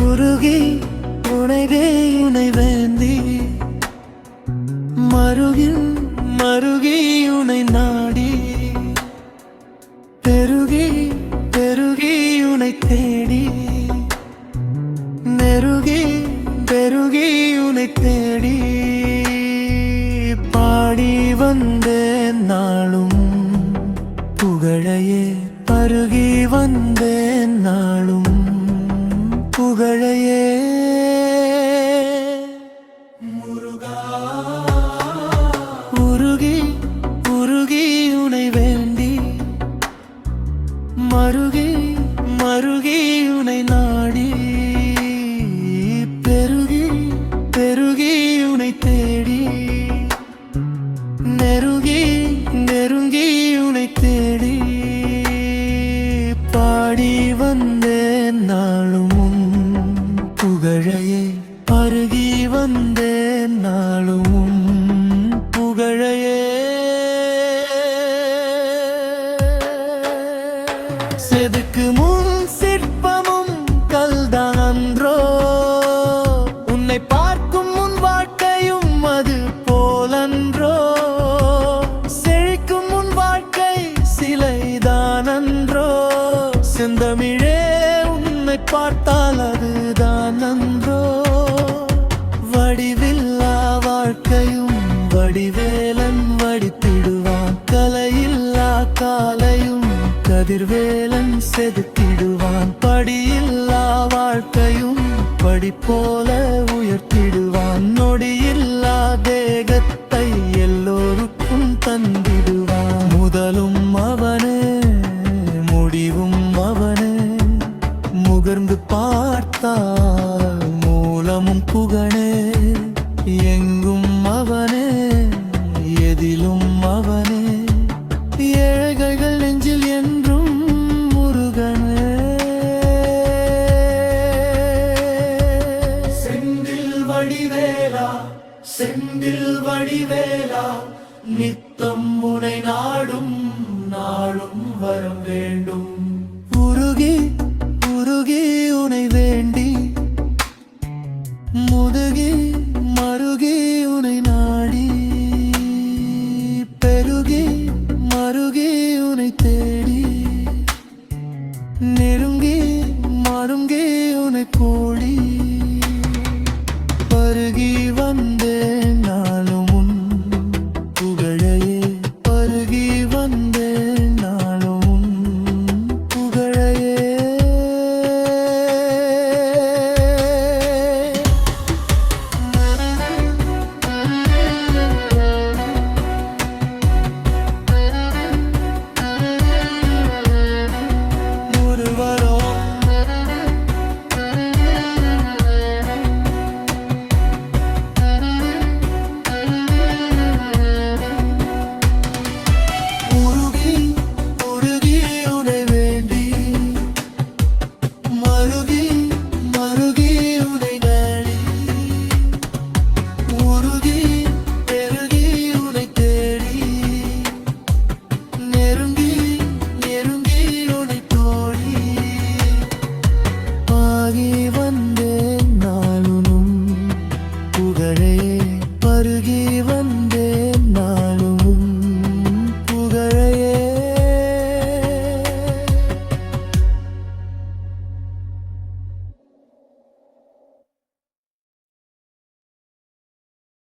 உருகி உனைவே உனை வேந்தி மருகின் மருகி உனை நாடி பெருகி பெருகி உனை தேடி நெருகி பெருகி உனை தேடி. பாடி வந்தேன் நாளும் புகழையே பருகி வந்தேன் நாளும் புகழையே. உருகி உருகி உனை வேண்டி மருகி மருகி உனை நாடி பெருகி பெருகி உனை தேடி நெருங்கி நெருங்கி உனை தேடி பாடி வந்தேன் நான். தமிழே உன்னை பார்த்தால் அதுதான் நன்றோ? வடிவில்லா வாழ்க்கையும் வடிவேலன் வடித்திடுவான் கலையில்லா காலையும் கதிர்வேலன் செதுத்திடுவான் படியில்லா வாழ்க்கையும் படி போல உயர்த்திடுவான் அவனே முகர்ந்து பார்த்தால் மூலமும் புகழே எங்கும் அவனே எதிலும் அவனே. ஏழைகள் நெஞ்சில் என்றும் முருகனே. செந்தில் வடிவேலா செந்தில் வடிவேலா நித்தம் முனை நாடும் நாளும் வரம் வேண்டும். உருகி உருகி உனை வேண்டி முதுகி மருகி உனை நாடி பெருகி மருகி உனை தேடி நெருங்கி மருங்கி உனை கூடி பருகி வந்த வந்தேன்